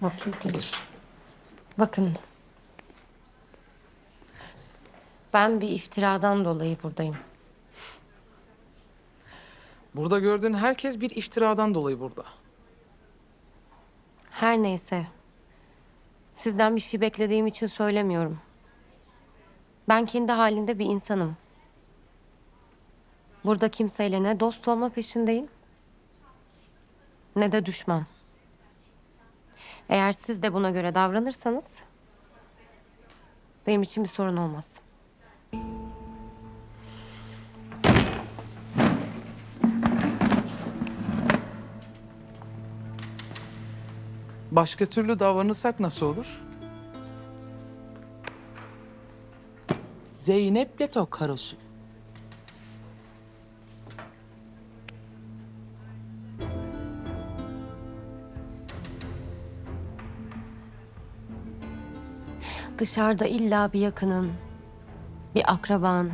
Haklıdır. Bakın. Ben bir iftiradan dolayı buradayım. Burada gördüğün herkes bir iftiradan dolayı burada. Her neyse. Sizden bir şey beklediğim için söylemiyorum. Ben kendi halinde bir insanım. Burada kimseyle ne dost olma peşindeyim ne de düşman. Eğer siz de buna göre davranırsanız benim için bir sorun olmaz. Başka türlü davranırsak nasıl olur? Zeynep Leto. Dışarıda illa bir yakının, bir akraban,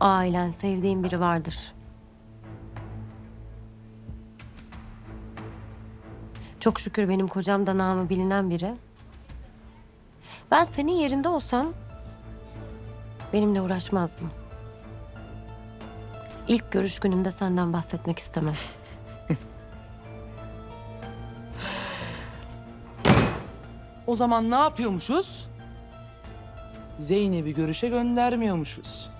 ailen, sevdiğin biri vardır. Çok şükür benim kocam da namı bilinen biri. Ben senin yerinde olsam benimle uğraşmazdım. İlk görüş gününde senden bahsetmek istemem. O zaman ne yapıyormuşuz? Zeynep'i görüşe göndermiyormuşuz.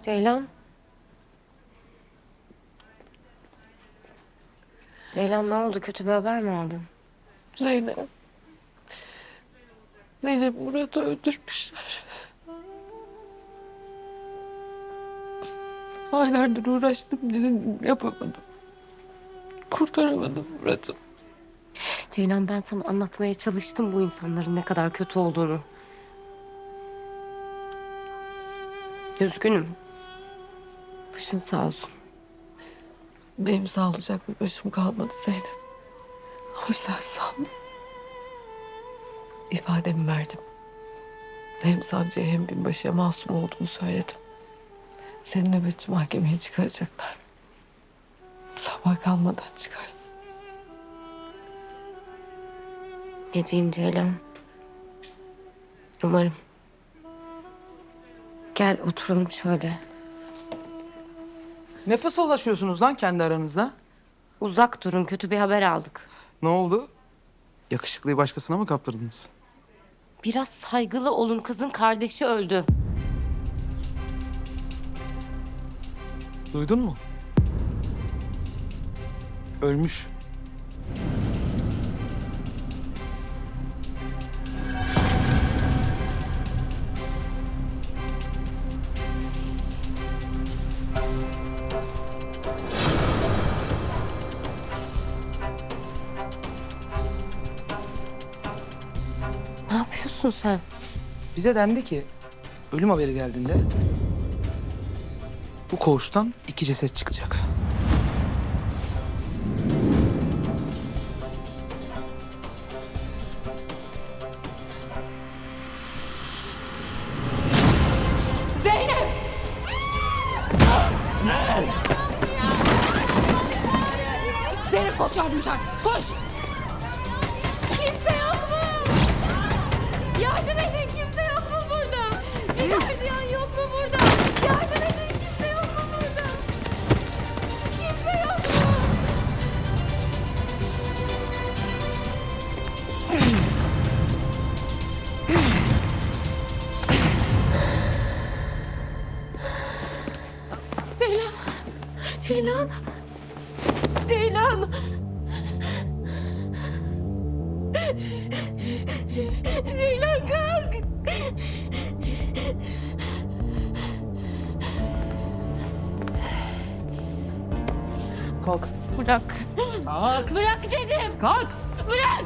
Ceylan. Ceylan ne oldu? Kötü bir haber mi aldın? Zeynep. Zeynep Murat'ı öldürmüşler. Aylardır uğraştım dedim yapamadım. Kurtaramadım Murat'ı. Ceylan ben sana anlatmaya çalıştım bu insanların ne kadar kötü olduğunu. Üzgünüm. Başın sağ olsun. Benim sağlayacak bir başım kalmadı Zeynep. Ama sen ol. İfademi verdim. Hem savcıya hem binbaşıya masum olduğunu söyledim. Seni nöbetçi mahkemeye çıkaracaklar. Sabah kalmadan çıkarsın. Ne diyeyim Ceylan? Umarım. Gel oturalım şöyle. Ne fısıldaşıyorsunuz lan kendi aranızda? Uzak durun kötü bir haber aldık. Ne oldu? Yakışıklıyı başkasına mı kaptırdınız? Biraz saygılı olun kızın kardeşi öldü. Duydun mu? Ölmüş. Yapıyorsun sen? Bize dendi ki ölüm haberi geldiğinde bu koğuştan iki ceset çıkacak. Zeynep koş yardımcı koş. Ceylan. Ceylan. Ceylan kalk. Kalk. Bırak. Kalk. Bırak dedim. Kalk. Bırak.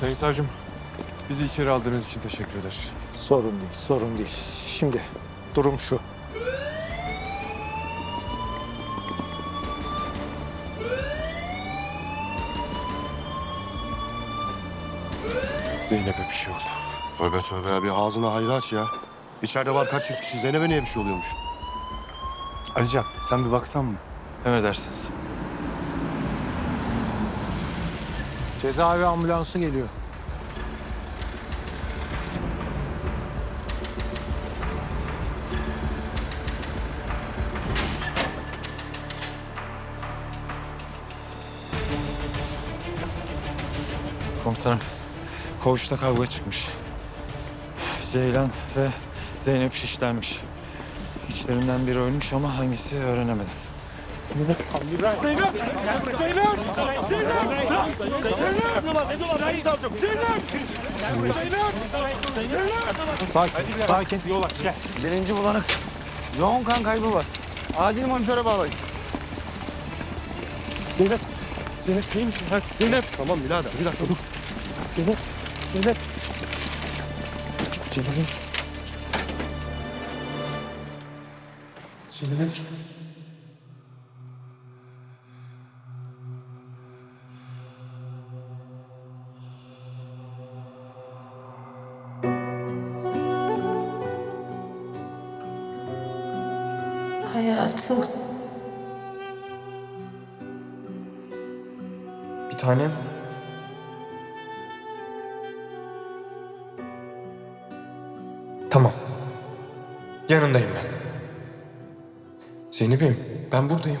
Sayın savcım, bizi içeri aldığınız için teşekkür ederiz. Sorun değil, sorun değil. Şimdi durum şu. Zeynep'e bir şey oldu. Tövbe tövbe abi ağzını hayra aç ya. İçeride var kaç yüz kişi Zeynep'e niye bir şey oluyormuş? Alican sen bir baksan mı? Emredersiniz. Cezaevi ambulansı geliyor. Komutanım, koğuşta kavga çıkmış. Ceylan ve Zeynep şişlenmiş. İçlerinden biri ölmüş ama hangisi öğrenemedim. Sakin, sakin. Birinci bulanık. Yoğun kan kaybı var. Acil monitöre bağlayın. Zeynep, Zeynep iyi misin? Hadi Zeynep. Tamam birader bir dakika dur. Zeynep, Zeynep. Zeynep. Zeynep. Hayatım. Bir tanem. Tamam. Yanındayım ben. Zeynep'im ben buradayım.